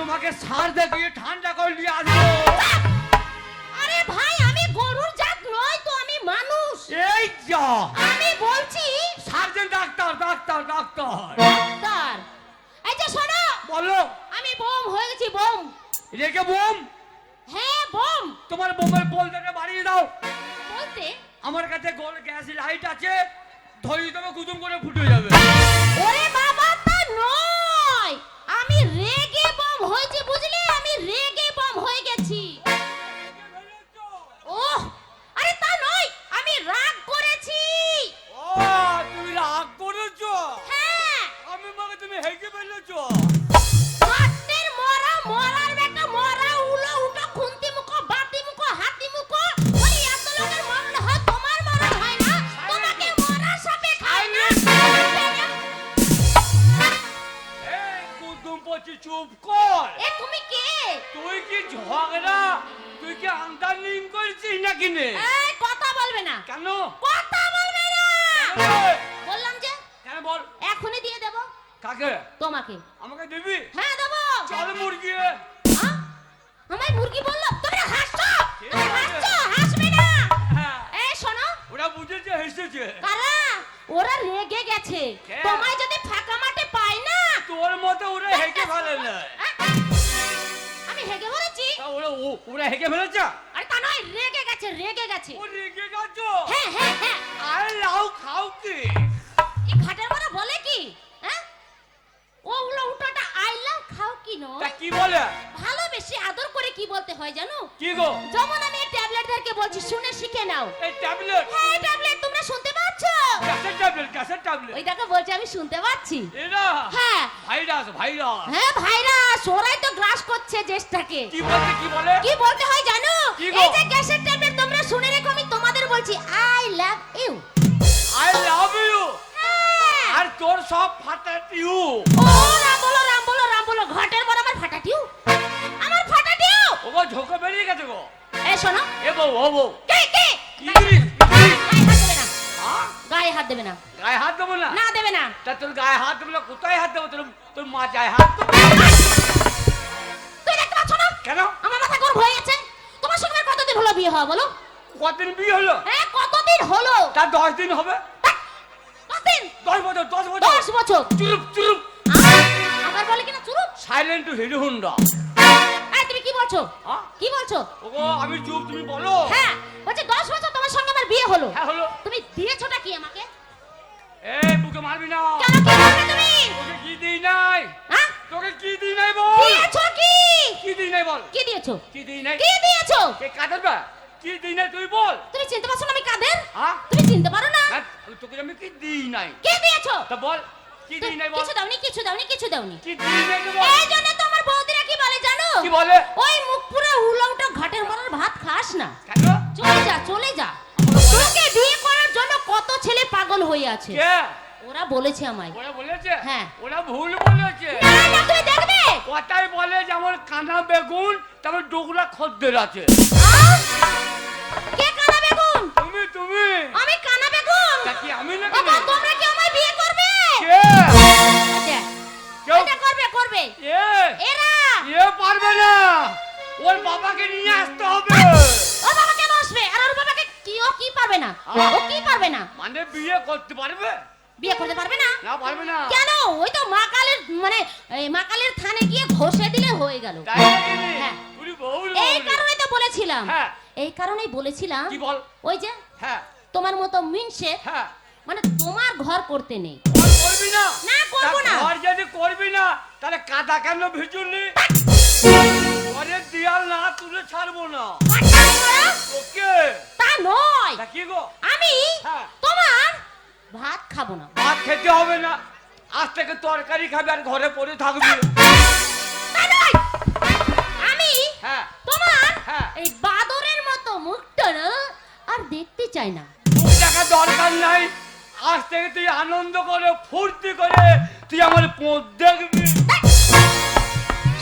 তোমাকে সার দেখিয়ে ঠান্ডা করে নিয়ে আসব। আরে ভাই আমি গরুর জাত নয় তো আমি মানুষ। এই যা। আমি বলছি sergeant doctor doctor doctor. Doctor. এই যে শোনো। বলো। আমি বোম হয়ে গেছি বোম। রেখে বোম? হ্যাঁ বোম। তোমার বোমের বলটাকে বাড়িয়ে দাও। বলতে? আমার কাছে গোল গ্যাস লাইট আছে ধরিয়ে দেবো কুতুম করে ফুটে যাবে। ওরে বাবা তা নয় আমি রেগে বম হয়েছে বুঝলে? আমি রেগে বম হয়ে গেছি। ওহ আরে তা নয় আমি রাগ করেছি। ও তুমি রাগ করেছ? হ্যাঁ। আমি মানে তুমি হেগে ফেলেছো? ও- ওরা হেগে ফেলেছে? আরে তা নয় রেগে গেছে রেগে গেছে। ও রেগে গেছো? হ্যাঁ হ্যাঁ হ্যাঁ। আরে লাউ খাও কি? এই খাটের বড় বলে কি? হ্যাঁ? ও উলো উঠাটা আইলা খাও কি নো? তা কি বলে? ভালোবেসে আদর করে কি বলতে হয় জানো? কি গো? যেমন আমি ট্যাবলেটদেরকে বলছি শুনে শিখে নাও। এই ট্যাবলেট? হ্যাঁ tablet cassette tablet cassette tablet ওই দেখো বলছে আমি শুনতে পাচ্ছি। এরা? হ্যাঁ। Virus virus. হ্যাঁ ভাইরাস। ওরাই তো গ্রাস করছে দেশটাকে। কি বলতে কি বলে? কি বলতে হয় জানো? এই যে গ্যাসের ট্যাবলেট তোমরা শুনে রেখো আমি তোমাদের বলছি I love you I love you. আর তোর সব ফাটা টিউ ও রাম বলো রাম বলো রাম বলো। ঘাটের বড় আমার ফাটাটিও আমার ফাটাটিও ওগো ঝোঁকে বেরিয়ে গেছে গো। এ শোনো। এ বউ ও বউ। গায়ে হাত দেবে না? গায়ে হাত দেবে না? না দেবে না। তা তোর গায়ে হাত দেবো না? কোথায় হাত দেবো? তোর তোর মাথায় হাত তুই দেখতে পাচ্ছ না? কেন? আমার মাথা গরম হয়ে গেছে। তোমার সঙ্গে কতদিন হলো বিয়ে হওয়া বলো? কতদিন বিয়ে হলো? হ্যাঁ কতদিন হলো? তার দশ দিন হবে। কতদিন দশ বছর দশ বছর। দশ বছর। চুরুপ চুরুপ। আ- আমার বলে কিনা চুরুপ? Silent to Hero Honda. বলছো? হ্যাঁ? কি বলছো? ওগো আমি চুপ তুমি বলো। হ্যাঁ বলছে দশ বছর তোমার সঙ্গে আমার বিয়ে হলো। হ্যাঁ হলো। তুমি দিয়েছোটা কি আমাকে? এই বুকে মারবি না। কেন কি করবে তুমি? তোকে কি দিই নাই? হ্যাঁ? তোকে কি দিই নাই বল? দিয়েছ কি? কি দিই নাই বল? কি দিয়েছ? কি দিই নাই? কি দিয়েছ? কে কাদের বা? কি দিই নাই তুই বল। তুমি চিনতে পারছ না আমি কাদের? হ্যাঁ তুমি চিনতে পারো না? না, তোকে আমি কি দিই নাই। কি দিয়েছ? তা বল কি দিই নাই বল? কিছু দাওনি কিছু দাওনি কিছু দাওনি। কি দিই নাই বল এই জন্য তো বৌদিরা কি বলে জানো? কি বলে? ওই মুখ পুরো উলংটা ঘাটের মরার ভাত খাস না। চলে যা চলে যা। তোকে বিয়ে করার জন্য কত ছেলে পাগল হয়ে আছে। ওরা বলেছে আমায়। ওরা বলেছে? হ্যাঁ। ওরা ভুল বলেছে। না না তুমি দেখবে? কথাই বলে যেমন কানা বেগুন তেমন ডোগরা খদ্দের আছে। কে কানা বেগুন? তুমি তুমি। আমি কানা বেগুন। তা কি আমি না তোমরা কি আমায় বিয়ে করবে? কে? করবে? এরা? এ পারবে না। ওর বাবাকে নিয়ে আসতে হবে। ও বাবাকে বসবে আর ওর বাবাকে কি ও কি পারবে না? ও কি পারবে না? মানে বিয়ে করতে পারবে? বিয়ে করতে পারবে না? না পারবে না। কেন? ওই তো মা কালের মানে এই মা কালের থানে গিয়ে ঘষে দিলে হয়ে গেল? হ্যাঁ। এই। কারণে তো বলেছিলাম। হ্যাঁ। এই কারণেই বলেছিলাম কি বল? ওই যে হ্যাঁ। তোমার মতো মিনসে হ্যাঁ। মানে তোমার ঘর করতে নেই। করবি না? না, করব না। ঘর যদি করবি না তাহলে কাদা কেন ভিজুলি ঘরের দেয়াল না তুলে ছাড়বো না। ওকে? তা নয়। কি গো? আমি হ্যাঁ। তোমার ভাত খাব না। ভাত খেতে হবে না। আজ থেকে তরকারি খাবি আর ঘরে পড়ে থাকবি। থেকে তুই আনন্দ করে ফুর্তি করে তুই আমার পোঁত দেখবি।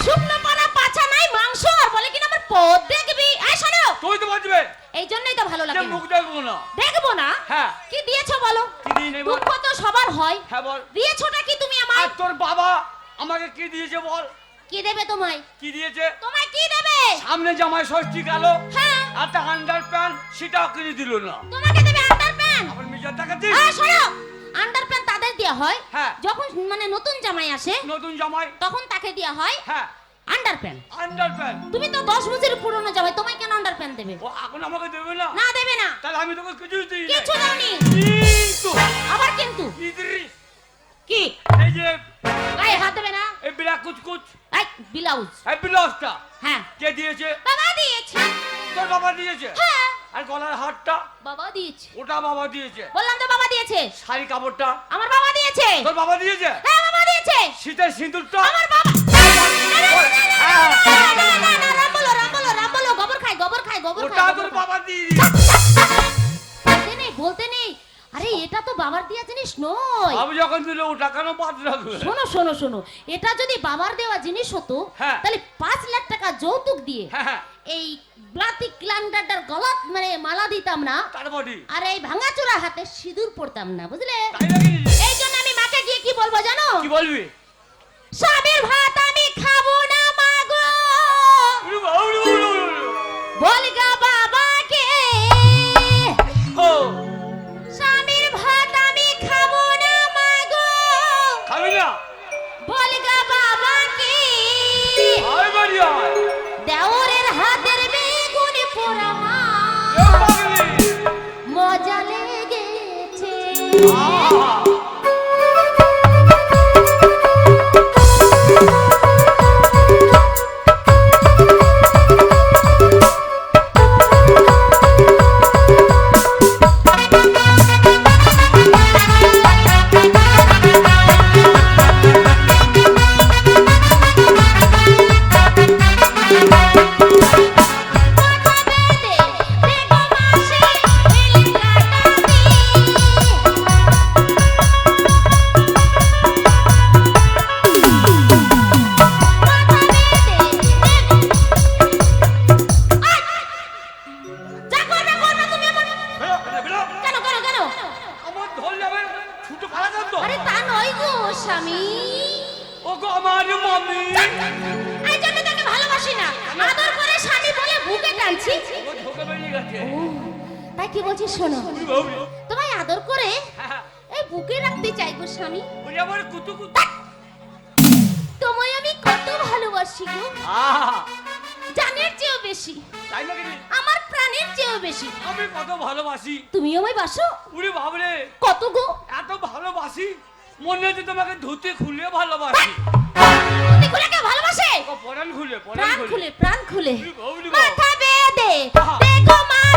শুকনো পানা পাছা নাই মাংস আর বলে কিনা আমার পদ দেখবি। এই শোনো। তুই তো বলবে এই জন্যই তো ভালো লাগে। মুখ দেখব না। দেখব না? হ্যাঁ। কি দিয়েছ বলো? কি দিই নাই বল দুঃখ তো সবার হয়। হ্যাঁ বল। দিয়েছোটা কি তুমি আর তোর বাবা আমাকে কি দিয়েছে বল? কি দেবে তোমায়? কি দিয়েছে? তোমায় কি দেবে? সামনে জামাই ষষ্ঠী গেল। হ্যাঁ। একটা আন্ডার প্যান্ট সেটাও কিনে দিল না। তোমাকে দেবে আন্ডার প্যান্ট আমার মিজার দেখাচ্ছিস হ্যাঁ শোনো আন্ডারপ্যান্ট তাদের দেওয়া হয়। হ্যাঁ। যখন মানে নতুন জামাই আসে নতুন জামাই। তখন তাকে দেওয়া হয় হ্যাঁ। আন্ডার প্যান্ট আন্ডার প্যান্ট তুমি তো দশ বছরের পুরনো জামাই তোমায় কেন আন্ডার প্যান্ট দেবে? ও এখন আমাকে দেবে না। না দেবে না। তাহলে আমি তোকে কিছু দিই কিছু দাওনি। কিন্তু আবার কিন্তু? কি? এই যে গায়ে হাত দেবে না। এই বিরা কুচকুচ। এই ব্লাউজ। এই ব্লাউজটা হ্যাঁ। কে দিয়েছে? বাবা দিয়েছে। তোর বাবা দিয়েছে? হ্যাঁ। আর গলার হারটা? বাবা দিয়েছে। ওটা বাবা দিয়েছে। বললাম তো বাবা দিয়েছে। শাড়ি কাপড়টা? আমার বাবা দিয়েছে। তোর বাবা দিয়েছে? হ্যাঁ বাবা দিয়েছে। শীতের সিঁদুরটা? আমার বাবা গোবর খাই গোবর খাই গোবর ওটা তোর বাবা দিয়ে বলতে নেই। আরে এটা তো বাবার দেওয়া জিনিস নয়। আমি যখন দিল ওটা কেন বাদ রাখবে শোনো শোনো শোনো এটা যদি বাবার দেওয়া জিনিস হতো হ্যাঁ। তাহলে পাঁচ লাখ টাকা যৌতুক দিয়ে হ্যাঁ হ্যাঁ। এই ব্লাতি ক্লান্ডারটার গলাত মানে মালা দিতাম না আর এই ভাঙাচোরা হাতে সিঁদুর পড়তাম না বুঝলে? এই জন্য আমি মাকে গিয়ে কি বলব জানো? কি বলবি? স্বামীর ভাত আমি খাব না মাগো উড়ু 好 ও তাই কি বলছি শোনো। তোমায় আদর করে হ্যাঁ, এই বুকে রাখতে চাই গো স্বামী। তোমায় আমি কত ভালোবাসি গো। জানের চেয়েও বেশি? আমার প্রাণের চেয়েও বেশি। আমি কত ভালোবাসি। তুমি আমায় বাসো? উড়ে বাবরে। কত গো? এত ভালোবাসি মনে হচ্ছে তোমাকে ধুতে খুলে ভালোবাসি। ভালোবাসে ও পরাণ খুলে প্রাণ খুলে। মাথা বেঁধে। দেখো মাসি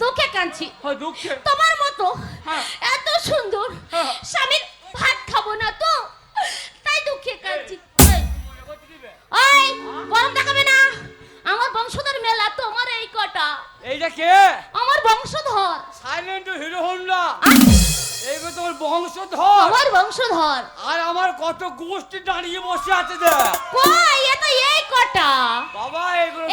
তোকে কাঁদছি। হয় দুঃখে তোমার মতো হ্যাঁ। এত সুন্দর হ্যাঁ। স্বামীর ভাত খাব না তো তাই দুঃখে কাঁদছি। ওই গরম দেখাবে না আমার বংশধর মেলা তোমার এই কটা। এইটা কে? আমার বংশধর। সাইলেন্ট হিরো হোন্ডা এইগুলো তোমার বংশধর। আমার বংশধর। আর আমার কত গোষ্ঠী দাঁড়িয়ে বসে আছে দেখ। কই? এ তো এই কটা। বাবা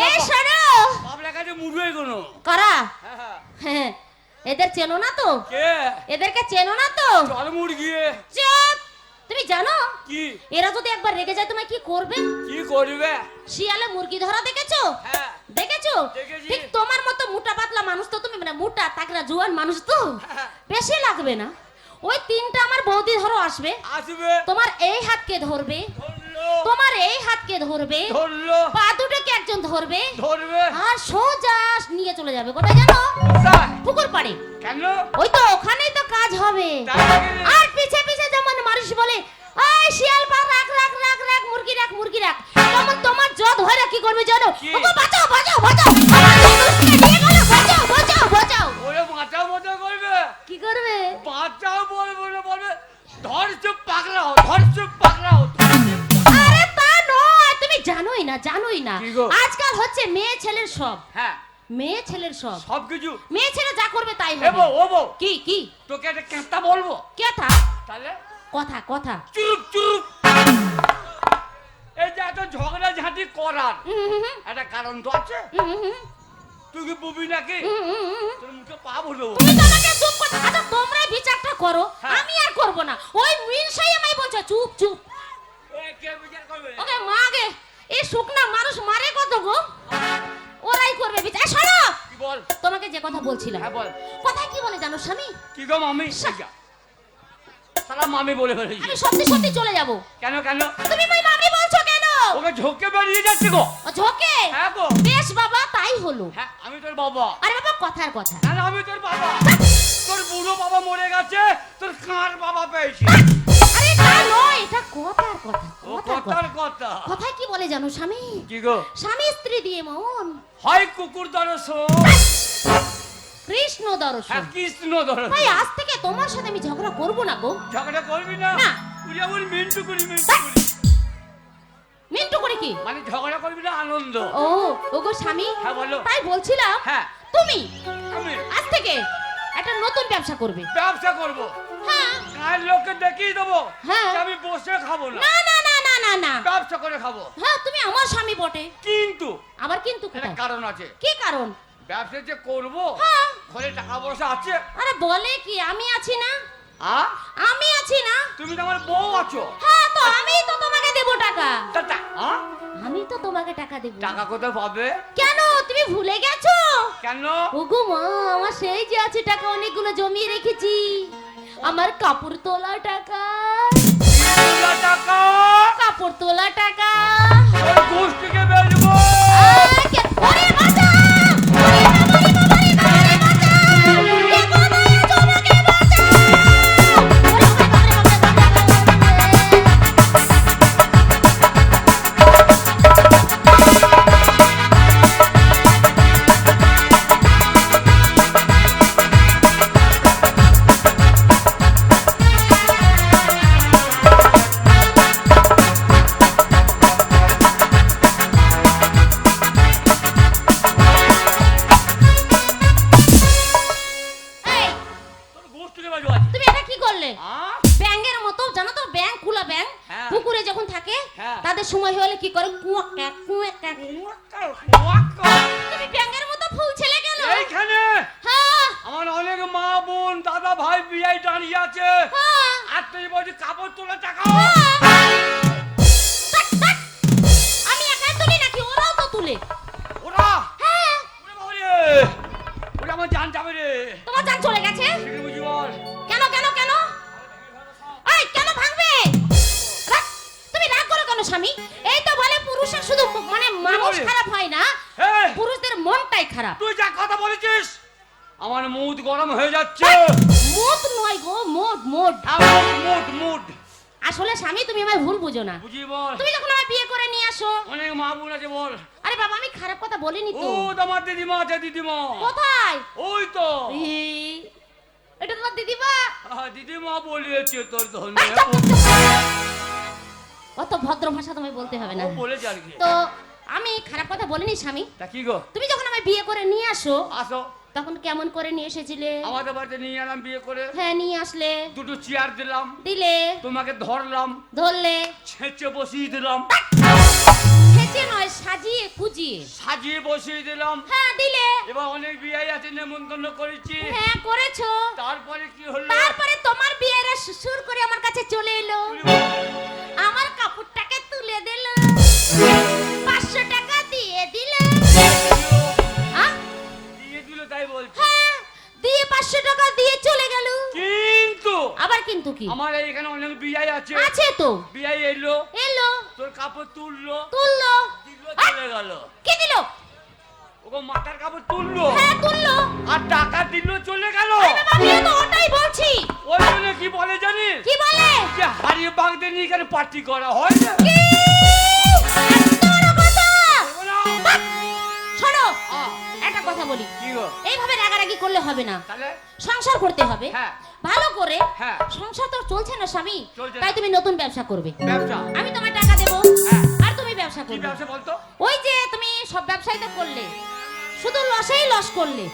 এই শোনো বাবলা কাছে মুড়ো এগুলো। কারা? হ্যাঁ, হ্যাঁ। হ্যাঁ এদের চেনো না তো? কে? এদেরকে চেনো না তো? জল মুরগি। চুপ। তুমি জানো? কি? এরা যদি একবার রেগে যায় তোমায় কি করবে? কি করবে? শিয়ালে মুরগি ধরা দেখেছ? হ্যাঁ। ঠিক তোমার মতো মোটা পাতলা মানুষ তো তুমি মানে মোটা তাকরা জোয়ান মানুষ তো। বেশি লাগবে না। ওই তিনটা আমার বৌদি ধরো আসবে। আসবে। তোমার এই হাতকে ধরবে। তোমার এই হাতকে ধরবে। ধরলো। পা দুটোকে একজন ধরবে। ধরবে। আর সোজা নিয়ে চলে যাবে। কোথায় জানো? পুকুর পাড়ে। কেন? ওই তো ওখানেই তো কাজ হবে। আর পিছে পিছে যেমন মানুষ বলে এই শিয়াল পা রাখ রাখ রাখ রাখ মুরগি রাখ মুরগি রাখ। তেমন তোমার জ ধরে কি করবে জানো? ওগো বাঁচাও বাঁচাও বাঁচাও। আমার মানুষকে নিয়ে গেল বাঁচাও বাঁচাও বাঁচাও। ওরে বাঁচাও মতো করবে। কি করবে? বাঁচাও বলবে না বলবে। ধর চুপ পাকড়া হো ধর চুপ পাকড়া হো ধর চুপ পাকড়া হো। আরে তা নয় তুমি জানোই না জানোই না। আজকাল হচ্ছে মেয়ে ছেলের সব। হ্যাঁ। মেয়ে ছেলের সব। সব কিছু। মেয়ে ছেলে যা করবে তাই হবে। বউ। কি কি? তোকে একটা বলব। কথা তাহলে? কথা কথা। চুপ চুপ। এই যে এত ঝগড়া ঝাঁটি করার একটা কারণ তো আছে। তুই কি বুবি নাকি। তোর মুখে পা ভরবো তুমি তো আমাকে চুপ করতে আচ্ছা তোমরা বিচারটা করো। হ্যাঁ। আমি আর করব না। ওই মিনসাই আমায় বলছো চুপ চুপ। কে বিচার করবে? ওকে মা গে এই শুকনা মানুষ মারে কত গো? ওরাই করবে বিচার। শোনো কি বল? তোমাকে যে কথা বলছিলাম। হ্যাঁ বল। কথায় কি বলে জানো স্বামী? কি গো মামি? সা- সারা মামি বলে ফেলেছি। আমি সত্যি সত্যি চলে যাব। কেন কেন? তুমি ওই মামি বলছো কেন? ওকে ঝোঁকে বেরিয়ে যাচ্ছে গো। ও ঝোকে? হ্যাঁ গো। বেশ বাবা তাই হলো। হ্যাঁ আমি তোর বাবা। আরে বাবা কথার কথা। না না, আমি তোর বাবা। তোর বুড়ো বাবা মরে গেছে তোর কার বাবা পেয়েছি? আরে তা নয় এটা কথার কথা ও কথার কথা। কথা। কথায় কি বলে জানো স্বামী? কি গো? স্বামী স্ত্রী দিয়ে মন। হয় কুকুর দর্শন কৃষ্ণ দর্শন হ্যাঁ কৃষ্ণ দর্শন ভাই আজ থেকে তোমার সাথে আমি ঝগড়া করব না গো। ঝগড়া করবি না? না। তুই যেমন মিন্টু করি মিন্টু করি মিন্টু করে কি? মানে ঝগড়া করবি না আনন্দ? ও ওগো স্বামী হ্যাঁ বলো। তাই বলছিলাম হ্যাঁ। তুমি আমি? আজ থেকে একটা নতুন ব্যবসা করবে। ব্যবসা করব? হ্যাঁ। গায়ের লোককে দেখিয়ে দেবো? হ্যাঁ। আমি বসে খাব না। না না না না না না। ব্যবসা করে খাব। হ্যাঁ তুমি আমার স্বামী বটে। কিন্তু আবার কিন্তু কারণ আছে। কি কারণ? ব্যবসা যে করব হ্যাঁ। ঘরে টাকা পয়সা আছে? আরে বলে কি আমি আছি না? আ? আমি আছি না? তুমি তো আমার বউ আছো। হ্যাঁ তো আমি তো তোমাকে দেব টাকা। আমি তো তোমাকে টাকা দেব। টাকা কোথায় পাবে? কেন? তুমি ভুলে গেছো? কেন? ওগো মা আমার সেই যে আছে টাকা অনেকগুলো জমিয়ে রেখেছি। আমার কাপড় তোলা টাকা। টাকা? কাপড় তোলা টাকা। গোষ্ঠীকে বেচবো। বুঝো না। বল। তুমি যখন আমায় বিয়ে করে নিয়ে আসো। অনেক মা বোন আছে বল। আরে বাবা আমি খারাপ কথা বলিনি ও তোমার দিদিমা আছে দিদিমা। কোথায়? ওই তো। এটা তোমার দিদিমা? দিদিমা বলিয়েছে তোর এই, ধনে চুপ, চুপ, চুপ। অত ভদ্র ভাষা তোমায় বলতে হবে না। ও বলেছে তো আমি খারাপ কথা বলিনি স্বামী। তা কি গো? তুমি যখন আমায় বিয়ে করে নিয়ে আসো আসো। তখন কেমন করে নিয়ে এসেছিলে? আমাদের বাড়িতে নিয়ে এলাম বিয়ে করে। হ্যাঁ নিয়ে আসলে। দুটো চেয়ার দিলাম। দিলে? তোমাকে ধরলাম। ধরলে? ছেঁচে বসিয়ে দিলাম। হেঁচে নয় সাজিয়ে কুজিয়ে সাজিয়ে বসিয়ে দিলাম। হ্যাঁ দিলে। এবার অনেক বিয়ে আছে নেমন্তন্ন করেছি। হ্যাঁ করেছ। তারপরে কি হলো? তারপরে তোমার বিয়েরা সুসুর করে আমার কাছে চলে এলো। আমার কাপড়টাকে তুলে দিল। পাঁচশো টাকা দিয়ে পাঁচশো টাকা দিয়ে চলে গেল। কিন্তু আবার কিন্তু কি? আমার এখানে অনেক আছে। আছে তো। এলো। এলো। তোর কাপড় তুললো। তুললো। দিলো চলে গেল। কি দিল? ওকে মাথার কাপড় তুললো। হ্যাঁ তুললো। আর টাকা দিল চলে গেল। আমিও তো ওটাই বলছি। ওই জন্য কি বলে জানিস? কি বলে? যে হারিয়ে বাগদের নিয়ে এখানে পার্টি করা হয় না? কি? বলি। কি এইভাবে রাগারাগি করলে হবে না। সংসার করতে হবে। হ্যাঁ। ভালো করে হ্যাঁ। সংসার তো চলছে না স্বামী। তাই তুমি নতুন ব্যবসা করবে। আমি তোমার টাকা দেবো। হ্যাঁ। আর তুমি ব্যবসা করবে। ওই যে তুমি সব ব্যবসাই তো করলে। শুধু লসেই লস করলে।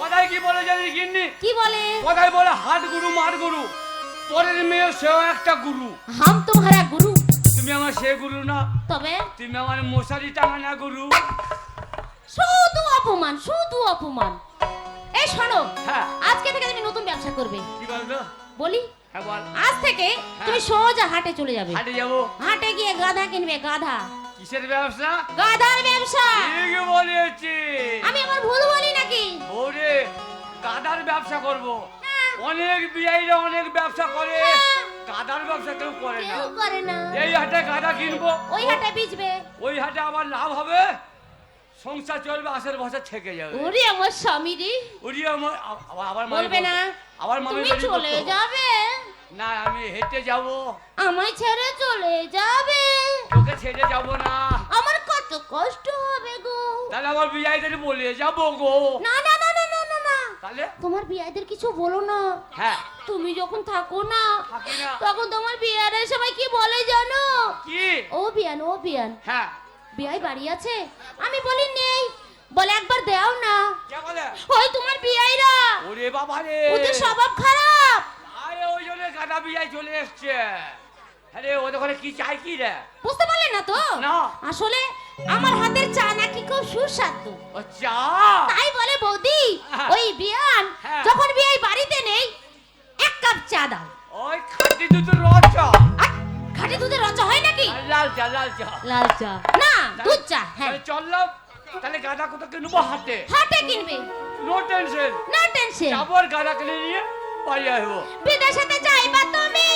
কোথায় কি বলে জানিস গিন্নি? কি বলে? কোথায় বলে হাট গুরু মার গুরু। পরের মেয়ে সেও একটা গুরু। হাম তোমারা গুরু। তুমি আমার সে গুরু না। তবে? তুমি আমার মশারি টাঙানা গুরু। শুধু অপমান শুধু অপমান। এই শোনো হ্যাঁ। আজকে থেকে তুমি নতুন ব্যবসা করবে। বলি? হ্যাঁ বল। আজ থেকে তুমি সোজা হাটে চলে যাবে। হাটে যাব? হাটে গিয়ে গাধা কিনবে গাধা। কিসের ব্যবসা? গাধার ব্যবসা। ঠিক বলেছি। আমি আমার ভুল বলি নাকি? ওরে গাদার ব্যবসা করব। হ্যাঁ। অনেক বিআইরা অনেক ব্যবসা করে। হ্যাঁ। গাদার ব্যবসা কেউ করে না। কেউ করে না। এই হাটে গাদা কিনবো। ওই হাটে বিচবে ওই হাটে আমার লাভ হবে। সংসার চলবে আশের বছর থেকে যাবে। ওরে আমার স্বামী রে। ওরি আমার আবার মামি বলবে না। আবার মামি তুমি চলে যাবে। না আমি হেঁটে যাব। আমায় ছেড়ে চলে যাবে। তোকে ছেড়ে যাব না। আমার কত কষ্ট হবে গো। তাহলে আমার বিআইদের বলে যাব গো। না না না না না না তাহলে? তোমার বিয়াদের কিছু বলো না। হ্যাঁ। তুমি যখন থাকো না থাকি না। তখন তোমার বিয়ারের সবাই কি বলে জানো? কি? ও বিয়ান ও বিয়ান হ্যাঁ। বিয়াই বাড়ি আছে? আমি বলি নেই। বলে একবার দাও না। কে বলে। ওই তোমার বিয়াইরা। ওরে বাবা রে ওদের স্বভাব খারাপ। আরে ওই জন্য গাদা বিআই চলে এসছে। আরে ওদের ঘরে কি চাই কি রে? বুঝতে পারলে না তো? না। আসলে আমার হাতের চা নাকি খুব সুস্বাদু। ও চা? তাই বলে বৌদি হ্যাঁ। ওই বিয়ান হ্যাঁ। যখন বিয়াই বাড়িতে নেই এক কাপ চা দাও। ওই খাটি দুধ রস খাঁটি দুধের রচা হয় নাকি? লাল চা লাল চা। লাল চা। না দুধ চা হ্যাঁ। চল চললাম। তাহলে গাদা কোথাকে নেব হাতে হাটে কিনবে। নো টেনশন নো টেনশন যাব আর গাদা কিনে নিয়ে বাড়ি আসব। বিদেশেতে যাইবা তুমি।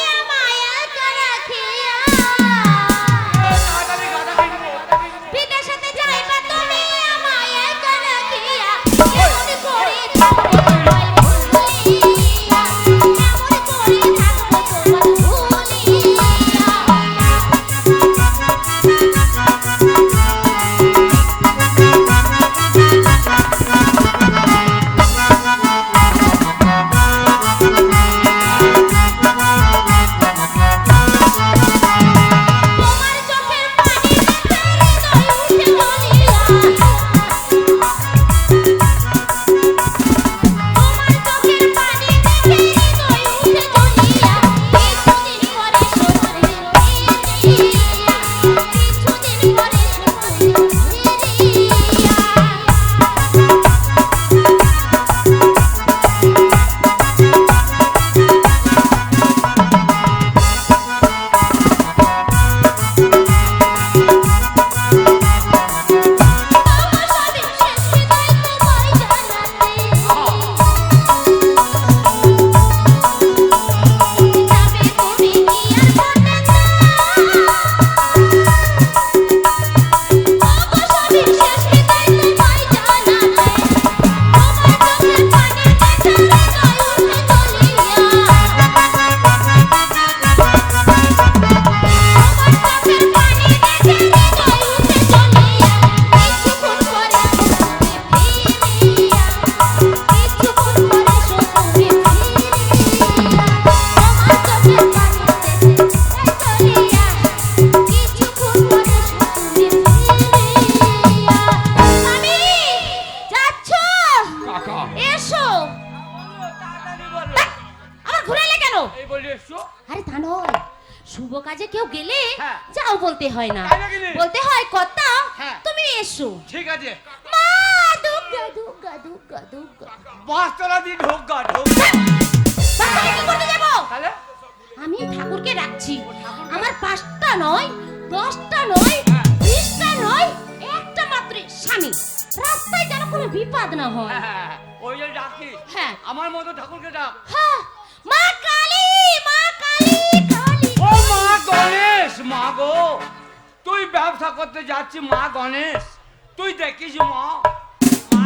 এসো। ঠিক আছে। মা বাবা, আমি কি করতে যাব? তাহলে? আমি ঠাকুরকে রাখছি। আমার পাঁচটা নয় দশটা নয় হ্যাঁ। বিশটা নয় একটা মাত্র স্বামী। রাস্তায় যেন কোনো বিপদ না হয়। হ্যাঁ, হ্যাঁ, ওই যে ডাকিস হ্যাঁ। আমার মতো ঠাকুরকে ডাক। হ্যাঁ, মা কালী মা কালী কালী। ও মা গণেশ মা গো। তুই ব্যবসা করতে যাচ্ছি মা গণেশ। তুই দেখিস মা মা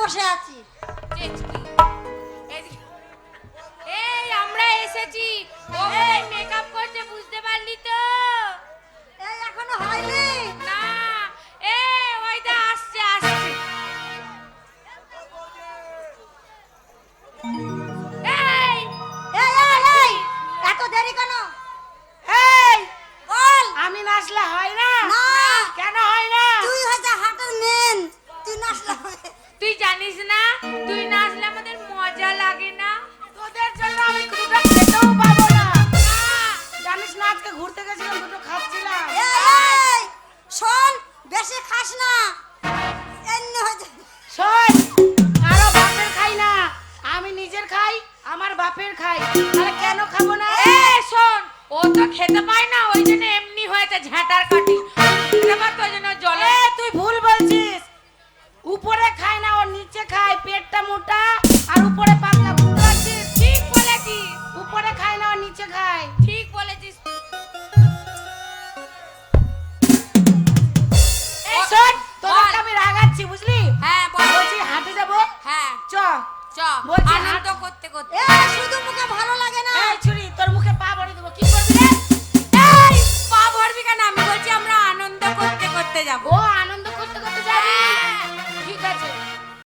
বসে আছি। এই আমরা এসেছি। ও মেকআপ করতে বুঝতে পারলি তো? এই এখনও হয়নি? না। এ ওইটা আসছে আসছে। এই এই এই এই এত দেরি কেন? এই বল। আমি নাচলে হয় তুই জানিস না? তুই না আসলে আমাদের মজা লাগে না? তোদের জন্য আমি দুটো খেতেও পাবো না। জানিস না আজকে ঘুরতে গেছিলাম দুটো খাচ্ছিলাম এই শোন বেশি খাস না। এমনি হয়েছে শোন কারও বাপের খাই না। আমি নিজের খাই আমার বাপের খাই। তাহলে কেন খাব না? এ শোন ও তো খেতে পায় না ওই জন্য এমনি হয়েছে ঝাঁটার কাটি। এবার তো জন্য উপরে খায় না ও নিচে খায়। পেটটা মোটা আর উপরে পাতলা। বুঝতে পারছিস? ঠিক বলেছিস। উপরে খায় না ও নিচে খায়। ঠিক বলেছিস। আমি রাগাচ্ছি বুঝলি? হ্যাঁ বলছি হাঁটে যাব। হ্যাঁ। চ। চ। আনন্দ করতে করতে। শুধু মুখে ভালো লাগে না। এই ছুরি। তোর মুখে পা ভরে দেবো। কি